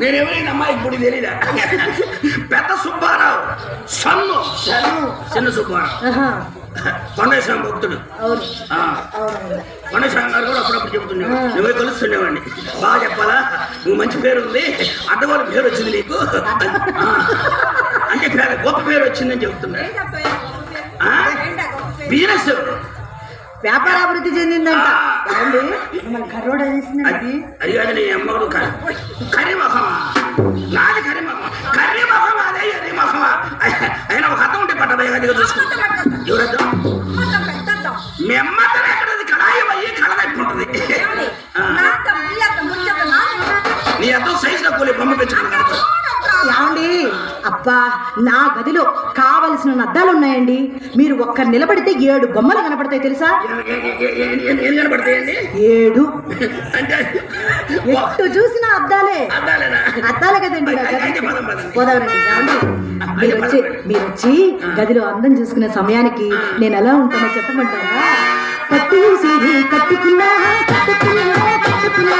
నేను ఎవరైనా అమ్మాయి ఇప్పుడు తెలియదా పెద్ద సుబ్బారావు. సన్ను. చిన్న సుబ్బారావు. కొండేశ్వరం భక్తుడు. కొండేశ్వరం గారు కూడా అప్పుడప్పుడు చెబుతున్నాడు నువ్వే కలుస్తుండేవాడిని. బాగా చెప్పాలా? నువ్వు మంచి పేరు ఉంది. అడ్డవాళ్ళ పేరు వచ్చింది నీకు. అంటే పేరు గొప్ప పేరు వచ్చిందని చెబుతున్నా ఆ? బిజినెస్ వ్యాపారాభివృద్ధి చెందిందంట. ఏమండి? మన కర్రోడు అనేసిందండి అది అది కాదు నీ అమ్మడు కరిమొహమా? నాది కరిమొహం కరిమొహం అదే ఒక అర్థం ఉంటే పట్టదా గదిగా చూసుకుంటా ఎవరద్దాం? మీ అమ్మతన ఎక్కడది? కళాయి అయ్యి కళ ఉంటుంది. నీ అర్థం సైజులో కూలి బొమ్మ పెంచుకున్నాను అబ్బా నా గదిలో కావలసిన అద్దాలు ఉన్నాయండి. మీరు ఒక్క నిలబడితే ఏడు బొమ్మలు కనపడతాయి తెలుసా? ఏడు. ఎట్టు చూసిన అద్దాలే. అద్దాలే కదండి మీరు వచ్చి మీరు వచ్చి గదిలో అందం చూసుకునే సమయానికి నేను ఎలా ఉంటానో చెప్పమంటారా? కట్టుకున్నా కట్టుకున్నా కట్టుకున్నా.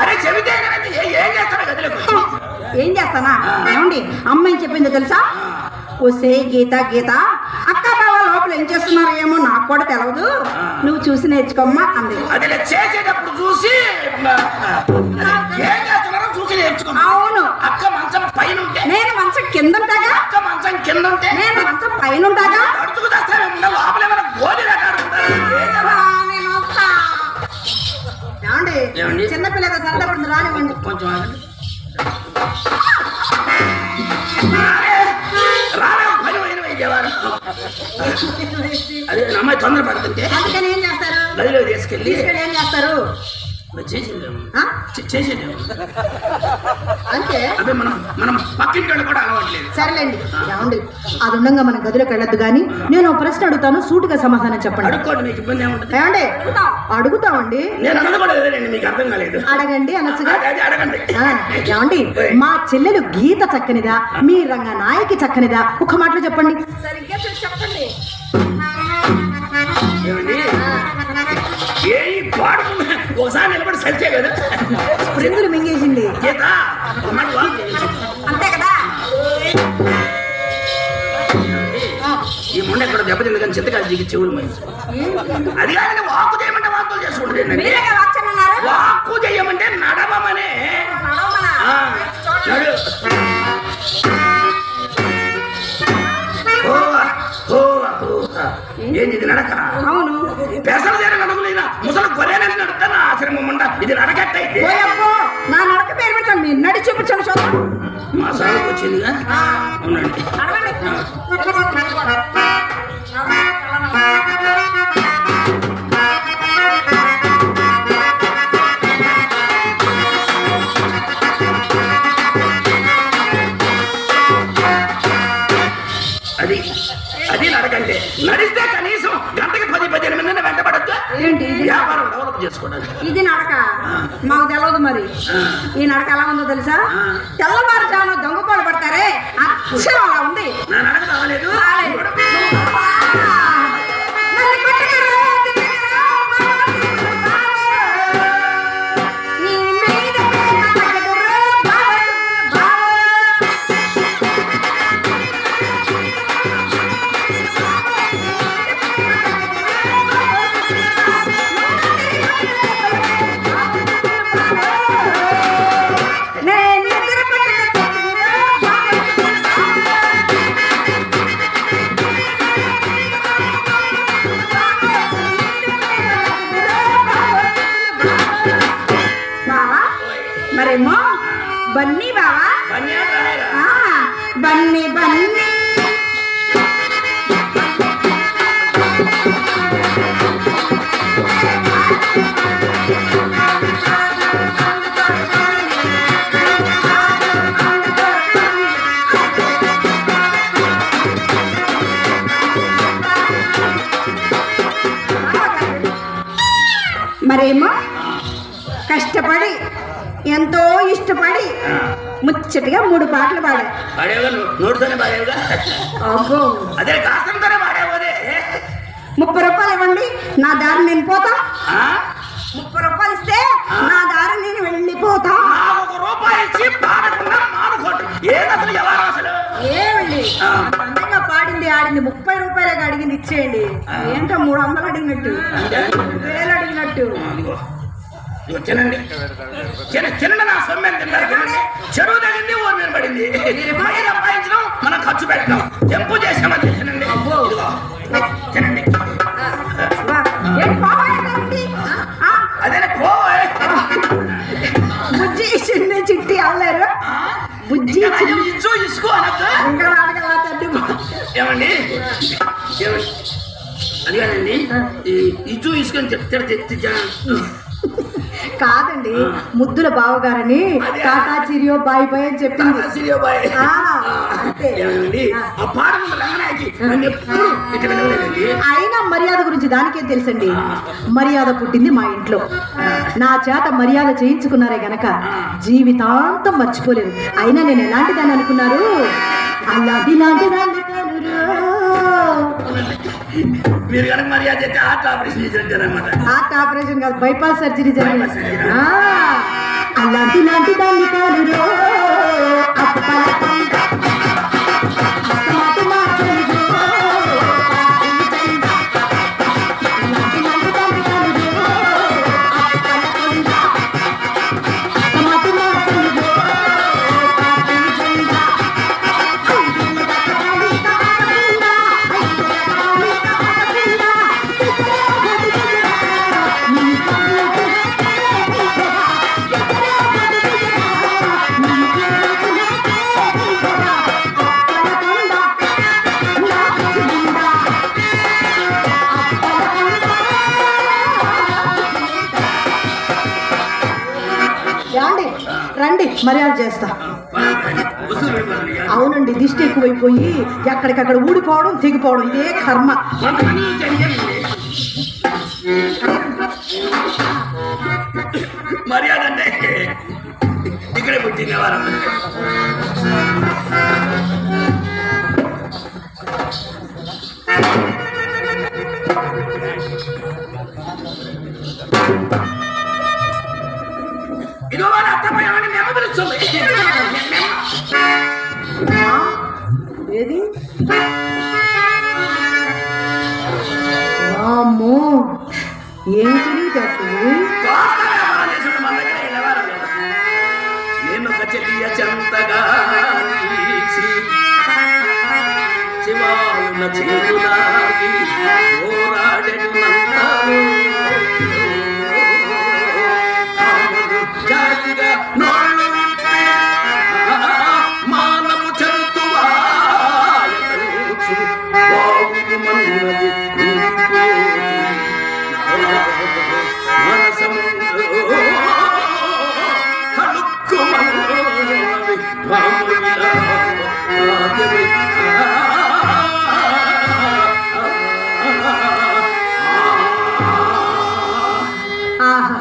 అరే చెబితే ఏమైంది? ఏ- గదిలోకి? ఏం చేస్తానా? ఏమండి? అమ్మాయి చెప్పిందో తెలుసా? ఒసే గీత గీత. అక్క బావ లోపల ఏం చేస్తున్నారో ఏమో నాకు కూడా తెలవదు. నువ్వు చూసి నేర్చుకోమ్మా అంది. అది చేసేటప్పుడు చూసి ఏం చేస్తున్నారో చూసి నేర్చుకున్నా అవును. అక్క మంచం పైన నేను మంచం కింద ఏం చేస్తారు? గదిలో తీసుకెళ్ళి తీసుకెళ్ళి ఏం చేస్తారు? అంతే? సరేలేండి ఏమండి? అది ఉండగా మన గదిలోకి వెళ్ళొద్దు కానీ నేను ఒక ప్రశ్న అడుగుతాను సూటిగా సమాధానం చెప్పండి. ఏమండి? అడుగుతామండి? నేను అన్నది కూడా లేదండి మీకు అర్థం కాలేదు. అడగండి అనొచ్చుగా? ఏమండి? మా చెల్లెలు గీత చక్కనిదా? మీ రంగ నాయకి చక్కనిదా? ఒక మాటలో చెప్పండి. సరిగ్గా చెప్పండి. పాడు ఒకసారి నిలబడి సరిచే కదా స్ప్రింగులు మింగేసింది. గీత వాళ్ళు చేయించు. అంతే కదా? ఈ ముండ ఇక్కడ దెబ్బతింది కానీ చింతకాయలు దిగి చెవులు మరి అది కాదండి వాక్కు చేయమంటే వాక్కులు చేసుకుంటుంది వాక్కు చేయమంటే నడవమనే. నడవమనా? ఏంది ఇది నడక? అవును. పెసలు చేర నడుగులేనా ముసలి గొర్రెలని నడుస్తాను ఆశ్రమం ఉండ ఇది నడకట్టయితే. నా నడక పేరు పెట్టండి మీరు నడి చూపించండి చూద్దాం. మా సాగుకు వచ్చిందిగా? అవునండి. అది అది నడకంటే. నడిస్తే ఏంటి ఇది? వ్యాపారం డెవలప్ చేసుకోవడానికి ఇది నడక. మాకు తెలియదు మరి. ఈ నడక ఎలా ఉందో తెలుసా? తెల్లవారుజామున దొంగ కోళ్ళు పడతారే. అక్షరం అలా ఉంది. నా నడక రాలేదు. మరేమో? కష్టపడి ఎంతో ఇష్టపడి ముచ్చటగా మూడు పాటలు పాడా. అబ్బో. అదే పాడేవు అదే? ముప్పై రూపాయలు ఇవ్వండి నా దారి నేను పోతా? ముప్పై రూపాయలు ఇస్తే నా దారి నేను వెళ్ళిపోతా. నాకు ఒక రూపాయి ఇచ్చి పాడకుండా మానుకోండి. ఏది అసలు ఎవరు అసలు? ఏమండి? ఆ. అందంగా పాడింది ఆడింది ముప్పై రూపాయలే అడిగింది ఇచ్చేయండి. ఏంటో మూడు వందలు అడిగినట్టు? వేలు అడిగినట్టు. ఇదిగో తినండి. తిన తినండి నా సొమ్మెని తింటారు తినండి. చెరువు తగింది ఊరి మీద పడింది. సంపాదించడం మనం ఖర్చు పెట్టడం. తెంపు చేసామని తినండి. తినండి. అదే పో బుజ్జి చిన్న చిట్టి అల్లారు. బుజ్జి ఇచ్చు ఇసుకో ఇంకా ఏమండి? ఏమండి? అది కాదండి ఈ ఇచ్చు ఇసుకొని చెప్తాడు తెచ్చా కాదండి ముద్దుల బావగారని టాటా చిరియో బాయ్ బాయ్ అని చెప్పింది. అయినా మర్యాద గురించి దానికేం తెలుసండి? మర్యాద పుట్టింది మా ఇంట్లో. నా చేత మర్యాద చేయించుకున్నారే గనక జీవితాంతం మర్చిపోలేరు అయినా నేను ఎలాంటి దాన్ని అనుకున్నారు అలాంటి. మీరు కనుక మర్యాద చేస్తే హార్ట్ ఆపరేషన్ చేసినట్టు అనమాట హార్ట్ ఆపరేషన్ కాదు బైపాస్ సర్జరీ జరిగింది. అలాంటి లాంటి దాన్ని కానురో చేస్తా అవునండి దిష్టి ఎక్కువైపోయి ఎక్కడికక్కడ ఊడిపోవడం తెగిపోవడం ఇదే కర్మ మర్యాద అంటే ఇక్కడే పుట్టింది వారం you. ఏది? ఏం వెళ్ళేవారు నేను ఒక చెల్లియ చెంతగా శివాలున చేతులాగి పోరాడెను నంతలో. Thank you.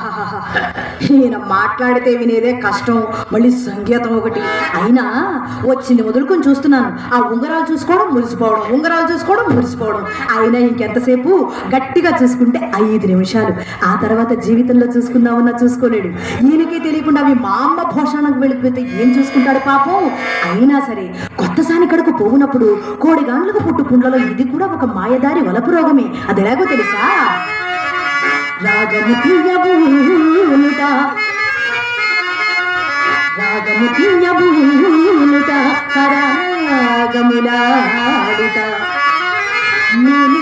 ఈయన మాట్లాడితే వినేదే కష్టం మళ్ళీ సంగీతం ఒకటి. అయినా వచ్చింది వదులుకొని చూస్తున్నాను. ఆ ఉంగరాలు చూసుకోవడం మురిసిపోవడం ఉంగరాలు చూసుకోవడం మురిసిపోవడం. అయినా ఇంకెంతసేపు గట్టిగా చూసుకుంటే ఐదు నిమిషాలు. ఆ తర్వాత జీవితంలో చూసుకుందామన్నా చూసుకోలేడు. ఈయనకే తెలియకుండా అవి మా అమ్మ భోషణకు వెళ్ళిపోతే ఏం చూసుకుంటాడు పాపం? అయినా సరే కొత్త సానికడకు పోవునప్పుడు కోడి గాండ్లకు పుట్టు పుండ్లలో ఇది కూడా ఒక మాయదారి వలపు రోగమే. అది ఎలాగో తెలుసా? రాగము తీయబూనుట రాగము తీయబూనుట సరాగములాడుట. నీలి